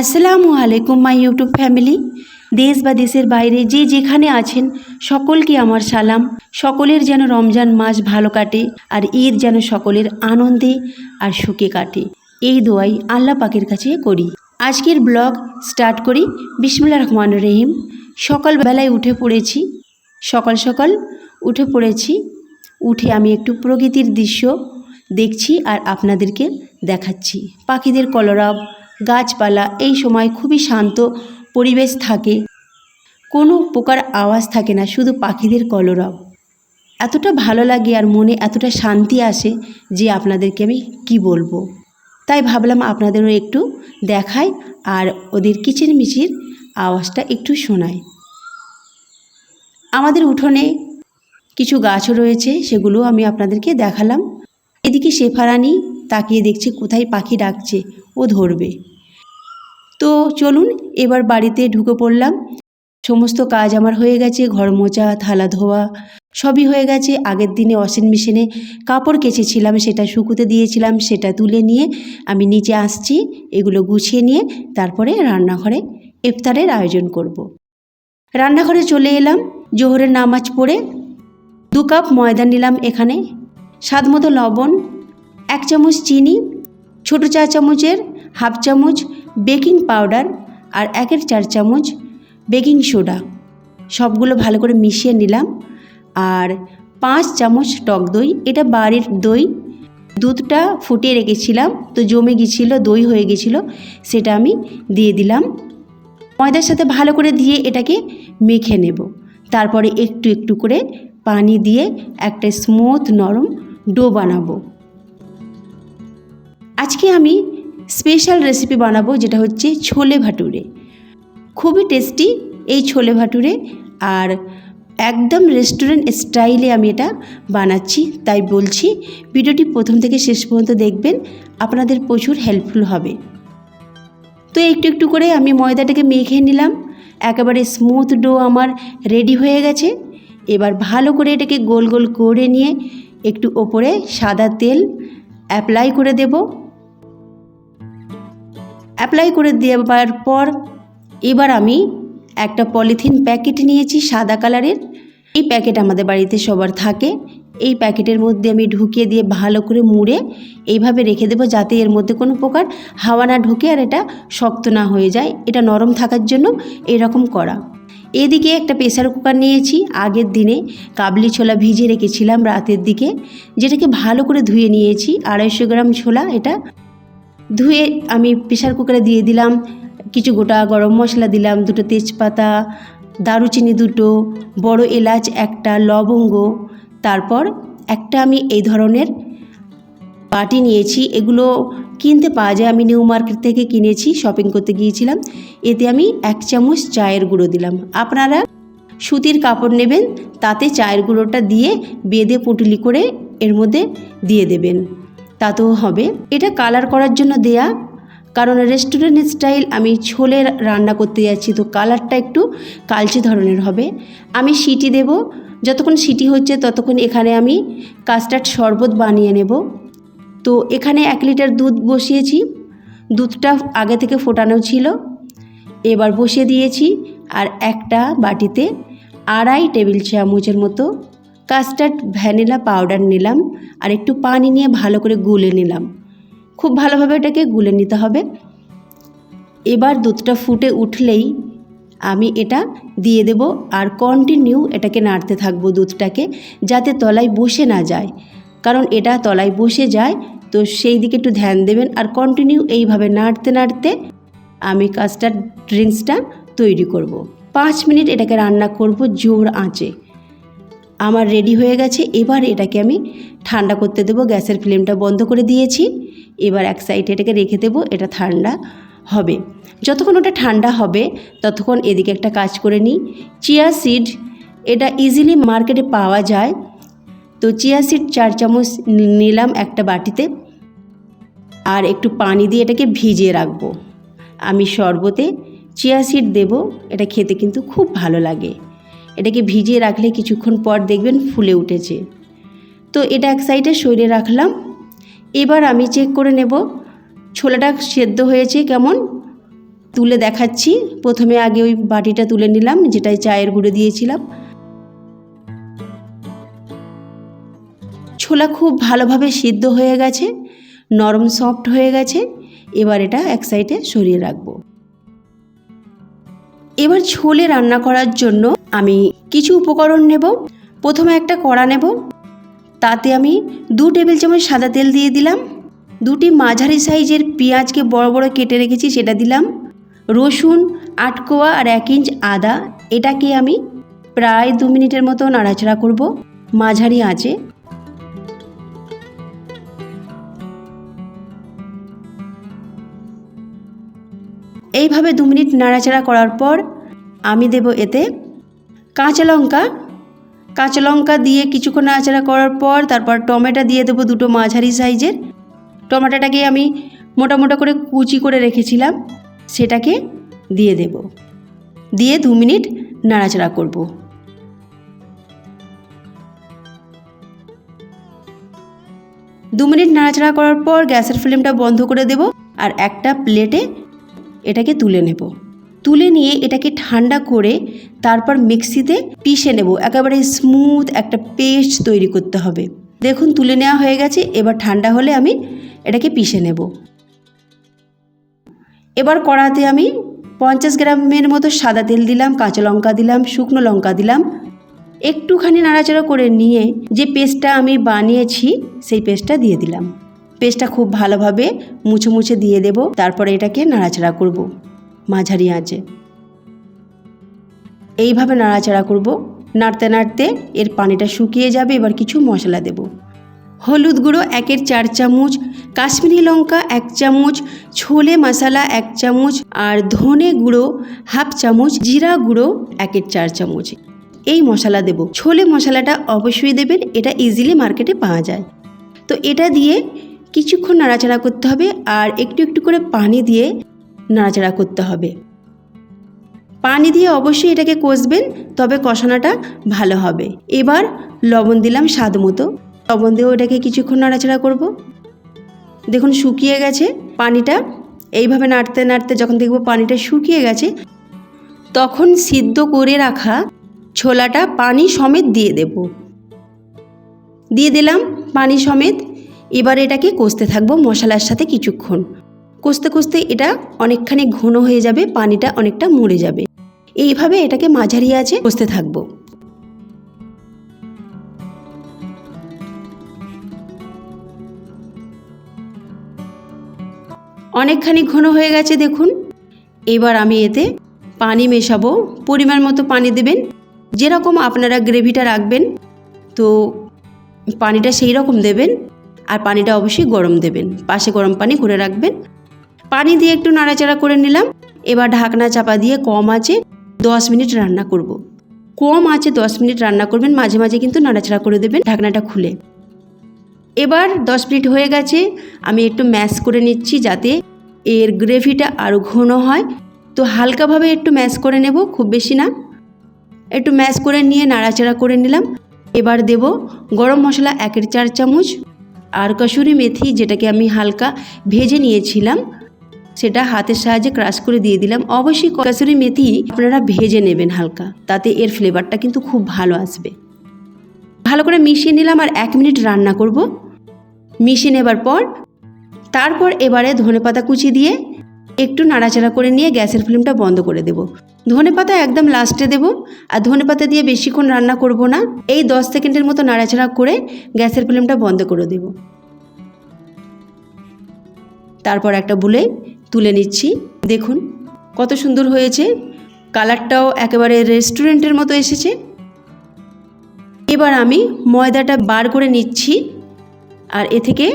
আসসালামু আলাইকুম my YouTube family দেশ বা দেশের বাইরে যে যেখানে আছেন, সকলকে আমার সালাম। সকলের যেন রমজান মাস ভালো কাটে আর ঈদ যেন সকলের আনন্দে আর সুখে কাটে। এই দোয়াই আল্লাহ পাকের কাছে করি। আজকের ব্লগ স্টার্ট করি বিসমুল্লা রহমান রহিম। সকালবেলায় উঠে পড়েছি, সকাল সকাল উঠে পড়েছি। উঠে আমি একটু প্রকৃতির দৃশ্য দেখছি আর আপনাদেরকে দেখাচ্ছি। পাখিদের কলরব গাছপালা এই সময় খুবই শান্ত পরিবেশ থাকে। কোনো প্রকার আওয়াজ থাকে না, শুধু পাখিদের কলরব। এতটা ভালো লাগে আর মনে এতটা শান্তি আসে যে আপনাদেরকে আমি কি বলব। তাই ভাবলাম আপনাদেরও একটু দেখাই আর ওদের কিচিরমিচির আওয়াজটা একটু শোনায় আমাদের উঠোনে কিছু গাছও রয়েছে, সেগুলো আমি আপনাদেরকে দেখালাম। এদিকে শেফারানি তাকিয়ে দেখছে কোথায় পাখি ডাকছে, ও ধরবে। তো চলুন, এবার বাড়িতে ঢুকে পড়লাম সমস্ত কাজ আমার হয়ে গেছে, ঘর মোচা থালা ধোয়া, সবই হয়ে গেছে আগের দিনে ওয়াশিং মেশিনে কাপড় কেচেছিলাম, সেটা শুকুতে দিয়েছিলাম, সেটা তুলে নিয়ে আমি নিচে আসছি, এগুলো গুছিয়ে নিয়ে তারপরে রান্নাঘরে ইফতারের আয়োজন করব। রান্নাঘরে চলে এলাম, জোহরের নামাজ পড়ে দু কাপ ময়দা নিলাম এখানে, স্বাদ মতো লবণ, এক চামচ চিনি, ছোটো চা চামচের হাফ চামচ বেকিং পাউডার আর একের চার চামচ বেকিং সোডা। সবগুলো ভালো করে মিশিয়ে নিলাম। আর পাঁচ চামচ টক দই। এটা বাড়ির দই। দুধটা ফুটিয়ে রেখেছিলাম। তো জমে গেছিল, দই হয়ে গেছিল, সেটা আমি দিয়ে দিলাম। ময়দার সাথে ভালো করে দিয়ে এটাকে মেখে নেব। তারপরে একটু একটু করে পানি দিয়ে একটা স্মুথ নরম ডো বানাবো। আজকে আমি স্পেশাল রেসিপি বানাবো, যেটা হচ্ছে ছোলে ভাটুরে। খুবই টেস্টি এই ছোলে ভাটুরে, আর একদম রেস্টুরেন্ট স্টাইলে আমি এটা বানাচ্ছি, তাই বলছি ভিডিওটি প্রথম থেকে শেষ পর্যন্ত দেখবেন, আপনাদের প্রচুর হেল্পফুল হবে। তো একটু একটু করে আমি ময়দাটাকে মেখে নিলাম, একেবারে স্মুথ ডো আমার রেডি হয়ে গেছে। এবার ভালো করে এটাকে গোল গোল করে নিয়ে একটু ওপরে সাদা তেল অ্যাপ্লাই করে দেব। অ্যাপ্লাই করে দেওয়ার পর এবার আমি একটা পলিথিন প্যাকেট নিয়েছি সাদা কালারের। এই প্যাকেট আমাদের বাড়িতে সবার থাকে। এই প্যাকেটের মধ্যে আমি ঢুকিয়ে দিয়ে ভালো করে মুড়ে এইভাবে রেখে দেবো যাতে এর মধ্যে কোনো প্রকার হাওয়া না ঢুকে আর এটা শক্ত না হয়ে যায়। এটা নরম থাকার জন্য এরকম করা। এদিকে একটা প্রেসার কুকার নিয়েছি। আগের দিনে কাবলি ছোলা ভিজে রেখেছিলাম রাতের দিকে, যেটাকে ভালো করে ধুয়ে নিয়েছি। আড়াইশো গ্রাম ছোলা এটা ধুয়ে আমি প্রেসার কুকারে দিয়ে দিলাম, কিছু গোটা গরম মশলা দিলাম, দুটো তেজপাতা, দারুচিনি দুটো, বড় এলাচ একটা, লবঙ্গ, তারপর একটা আমি এই ধরনের বাটি নিয়েছি, এগুলো কিনতে পাওয়া যায়, আমি নিউ মার্কেট থেকে কিনেছি শপিং করতে গিয়েছিলাম, এতে আমি এক চামচ চায়ের গুঁড়ো দিলাম। আপনারা সুতির কাপড় নেবেন, তাতে চায়ের গুঁড়োটা দিয়ে বেঁধে পুটুলি করে এর মধ্যে দিয়ে দেবেন। তাতেও হবে। এটা কালার করার জন্য দেয়া। কারণ রেস্টুরেন্ট স্টাইল আমি ছোলে রান্না করতে যাচ্ছি, তো কালারটা একটু কালচে ধরনের হবে। আমি সিটি দেব। যতক্ষণ সিটি হচ্ছে ততক্ষণ এখানে আমি কাস্টার্ড শরবত বানিয়ে নেব। তো এখানে এক লিটার দুধ বসিয়েছি। দুধটা আগে থেকে ফোটানো ছিল। এবার বসিয়ে দিয়েছি। আর একটা বাটিতে আড়াই টেবিল চামচের মতো কাস্টার্ড ভ্যানিলা পাউডার নিলাম আর একটু পানি নিয়ে ভালো করে গুলে নিলাম। খুব ভালোভাবে এটাকে গুলে নিতে হবে। এবার দুধটা ফুটে উঠলেই আমি এটা দিয়ে দেব আর কন্টিনিউ এটাকে নাড়তে থাকব দুধটাকে যাতে তলায় বসে না যায়। কারণ এটা তলায় বসে যায়, তো সেই দিকে একটু ধ্যান দেবেন আর কন্টিনিউ এইভাবে নাড়তে নাড়তে আমি কাস্টার্ড ড্রিঙ্কসটা তৈরি করব। পাঁচ মিনিট এটাকে রান্না করব জোর আঁচে। আমার রেডি হয়ে গেছে, এবার এটাকে আমি ঠান্ডা করতে দেবো, গ্যাসের ফ্লেমটা বন্ধ করে দিয়েছি। এবার এক সাইডে এটাকে রেখে দেবো, এটা ঠান্ডা হবে। যতক্ষণ ওটা ঠান্ডা হবে, ততক্ষণ এদিকে একটা কাজ করে নিই। চিয়া সিড এটা ইজিলি মার্কেটে পাওয়া যায়। তো চিয়া সিড চার চামচ নিলাম একটা বাটিতে। আর একটু পানি দিয়ে এটাকে ভিজিয়ে রাখব। আমি শরবতে চিয়া সিড দেবো, এটা খেতে কিন্তু খুব ভালো লাগে। এটাকে ভিজিয়ে রাখলে কিছুক্ষণ পর দেখবেন ফুলে উঠেছে। তো এটা এক সাইডে সরিয়ে রাখলাম। এবার আমি চেক করে নেব, ছোলাটা সেদ্ধ হয়েছে কেমন? তুলে দেখাচ্ছি। প্রথমে আগে ওই বাটিটা তুলে নিলাম, যেটাই চায়ের গুঁড়ো দিয়েছিলাম। ছোলা খুব ভালোভাবে সিদ্ধ হয়ে গেছে, নরম সফট হয়ে গেছে। এবার এটা এক সাইডে সরিয়ে রাখব। এবার ছোলে রান্না করার জন্য আমি কিছু উপকরণ নেব। প্রথমে একটা কড়া নেব। তাতে আমি দু টেবিল চামচ সাদা তেল দিয়ে দিলাম। দুটি মাঝারি সাইজের পেঁয়াজকে বড় বড় কেটে রেখেছি, সেটা দিলাম। রসুন আটকোয়া আর এক ইঞ্চ আদা, এটাকে আমি প্রায় দু মিনিটের মতো নাড়াচাড়া করব মাঝারি আঁচে। এইভাবে দু মিনিট নাড়াচাড়া করার পর আমি দেব এতে কাঁচা লঙ্কা। কাঁচা লঙ্কা দিয়ে কিছুক্ষণ নাড়াচাড়া করার পর তারপর টমেটো দিয়ে দেবো দুটো মাঝারি সাইজের। টমেটোটাকে আমি মোটা মোটা করে কুচি করে রেখেছিলাম, সেটাকে দিয়ে দেব। দিয়ে দু মিনিট নাড়াচাড়া করব। দু মিনিট নাড়াচাড়া করার পর গ্যাসের ফ্লেমটা বন্ধ করে দেব আর একটা প্লেটে এটাকে তুলে নেব। তুলে নিয়ে এটাকে ঠান্ডা করে তারপর মিক্সিতে পিষে নেব। একেবারে স্মুথ একটা পেস্ট তৈরি করতে হবে। দেখুন, তুলে নেওয়া হয়ে গেছে। এবার ঠান্ডা হলে আমি এটাকে পিষে নেব। এবার কড়াতে আমি পঞ্চাশ গ্রামের মতো সাদা তেল দিলাম, কাঁচা লঙ্কা দিলাম, শুকনো লঙ্কা দিলাম। একটুখানি নাড়াচাড়া করে নিয়ে যে পেস্টটা আমি বানিয়েছি, সেই পেস্টটা দিয়ে দিলাম। পেস্টটা খুব ভালোভাবে মুছে মুছে দিয়ে দেব। তারপরে এটাকে নাড়াচাড়া করব। মাঝারি আঁচে। এইভাবে নাড়াচাড়া করব। নাড়তে নাড়তে এর পানিটা শুকিয়ে যাবে। এবার কিছু মশলা দেব। হলুদ গুঁড়ো একের চার চামচ, কাশ্মীরি লঙ্কা এক চামচ, ছোলে মশলা এক চামচ আর ধনে গুঁড়ো হাফ চামচ, জিরা গুঁড়ো একের চার চামচ। এই মশলা দেব। ছোলে মশলাটা অবশ্যই দেবেন। এটা ইজিলি মার্কেটে পাওয়া যায়। তো এটা দিয়ে কিছুক্ষণ নাড়াচাড়া করতে হবে আর একটু একটু করে পানি দিয়ে নাড়াচাড়া করতে হবে। পানি দিয়ে অবশ্যই এটাকে কষবেন, তবে কষানোটা ভালো হবে। এবার লবণ দিলাম স্বাদ মতো। লবণ দিয়েও এটাকে কিছুক্ষণ নাড়াচাড়া করব। দেখুন শুকিয়ে গেছে পানিটা। এইভাবে নাড়তে নাড়তে যখন দেখব পানিটা শুকিয়ে গেছে, তখন সিদ্ধ করে রাখা ছোলাটা পানি সমেত দিয়ে দেব। দিয়ে দিলাম পানি সমেত। এবার এটাকে কষতে থাকব মশলার সাথে কিছুক্ষণ। কষতে কষতে এটা অনেকখানি ঘন হয়ে যাবে, পানিটা অনেকটা মরে যাবে। এইভাবে এটাকে মাঝারি আছে কষতে থাকব। অনেকখানি ঘন হয়ে গেছে, দেখুন। এবার আমি এতে পানি মেশাবো। পরিমাণ মতো পানি দেবেন। যেরকম আপনারা গ্রেভিটা রাখবেন, তো পানিটা সেই রকম দেবেন। আর পানিটা অবশ্যই গরম দেবেন। পাশে গরম পানি করে রাখবেন। পানি দিয়ে একটু নাড়াচাড়া করে নিলাম। এবার ঢাকনা চাপা দিয়ে কম আছে দশ মিনিট রান্না করব। কম আছে দশ মিনিট রান্না করবেন, মাঝে মাঝে কিন্তু নাড়াচাড়া করে দেবেন ঢাকনাটা খুলে। এবার দশ মিনিট হয়ে গেছে, আমি একটু ম্যাশ করে নিচ্ছি যাতে এর গ্রেভিটা আরও ঘন হয়। তো হালকাভাবে একটু ম্যাশ করে নেব, খুব বেশি না। একটু ম্যাশ করে নিয়ে নাড়াচাড়া করে নিলাম। এবার দেব গরম মশলা একের চার চামচ। আর কসুরি মেথি যেটাকে আমি হালকা ভেজে নিয়েছিলাম, সেটা হাতের সাহায্যে ক্রাশ করে দিয়ে দিলাম। অবশ্যই কসুরি মেথি আপনারা ভেজে নেবেন হালকা, তাতে এর ফ্লেভারটা কিন্তু খুব ভালো আসবে। ভালো করে মিশিয়ে নিলাম আর এক মিনিট রান্না করব। মিশিয়ে নেবার পর, তারপর এবারে ধনেপাতা কুচি দিয়ে একটু নাড়াচাড়া করে নিয়ে গ্যাসের ফ্লেমটা বন্ধ করে দেব। ধনেপাতা একদম লাস্টে দেব আর ধনেপাতা দিয়ে বেশিক্ষণ রান্না করব না। এই দশ সেকেন্ডের মতো নাড়াচাড়া করে গ্যাসের ফ্লেমটা বন্ধ করে দেব। তারপর একটা বুলে তুলে নিচ্ছি। দেখুন কত সুন্দর হয়েছে। কালারটাও একেবারে রেস্টুরেন্টের মতো এসেছে। এবার আমি ময়দাটা বার করে নিচ্ছি। আর এ থেকে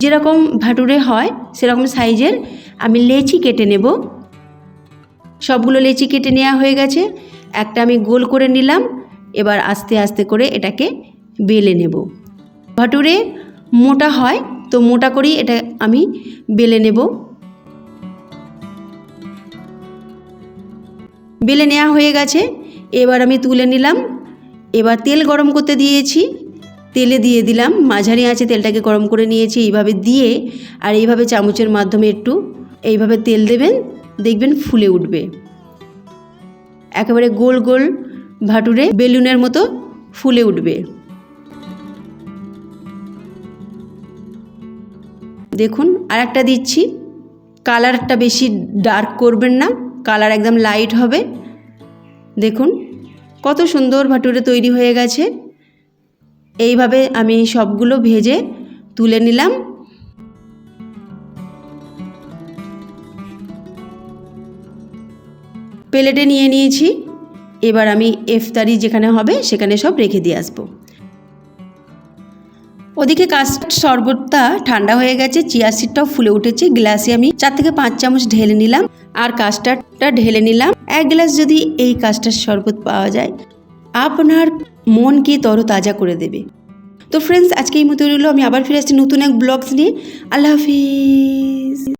যেরকম ভাটুরে হয়, সেরকম সাইজের আমি লেচি কেটে নেব। সবগুলো লেচি কেটে নেওয়া হয়ে গেছে। একটা আমি গোল করে নিলাম। এবার আস্তে আস্তে করে এটাকে বেলে নেব। ভাটুরে মোটা হয়, তো মোটা করেই এটা আমি বেলে নেব। বেলে নেওয়া হয়ে গেছে। এবার আমি তুলে নিলাম। এবার তেল গরম করতে দিয়েছি। তেলে দিয়ে দিলাম। মাঝারি আঁচে তেলটাকে গরম করে নিয়েছি এইভাবে দিয়ে, আর এইভাবে চামচের মাধ্যমে একটু এইভাবে তেল দেবেন, দেখবেন ফুলে উঠবে। একেবারে গোল গোল ভাটুরে বেলুনের মতো ফুলে উঠবে। দেখুন আর একটা দিচ্ছি। কালারটা বেশি ডার্ক করবেন না, কালার একদম লাইট হবে। দেখুন, কত সুন্দর ভাটুরে তৈরি হয়ে গেছে। এইভাবে আমি সবগুলো ভেজে তুলে নিলাম। প্লেটে নিয়ে নিয়েছি। এবার আমি ইফতারি যেখানে হবে সেখানে সব রেখে দিয়ে আসব। ওদিকে কাস্টার্ড শরবতটা ঠান্ডা হয়ে গেছে, চিয়া সিডটাও ফুলে উঠেছে। গ্লাসে আমি চার থেকে পাঁচ চামচ ঢেলে নিলাম আর কাস্টার্ডটা ঢেলে নিলাম। এক গ্লাস যদি এই কাস্টার্ড শরবত পাওয়া যায়, আপনার মনকে তরতাজা করে দেবে। তো ফ্রেন্ডস আজকে এই মতো রইল। আমি আবার ফিরে আসছি নতুন এক ব্লগস নিয়ে। আল্লাহ হাফিজ।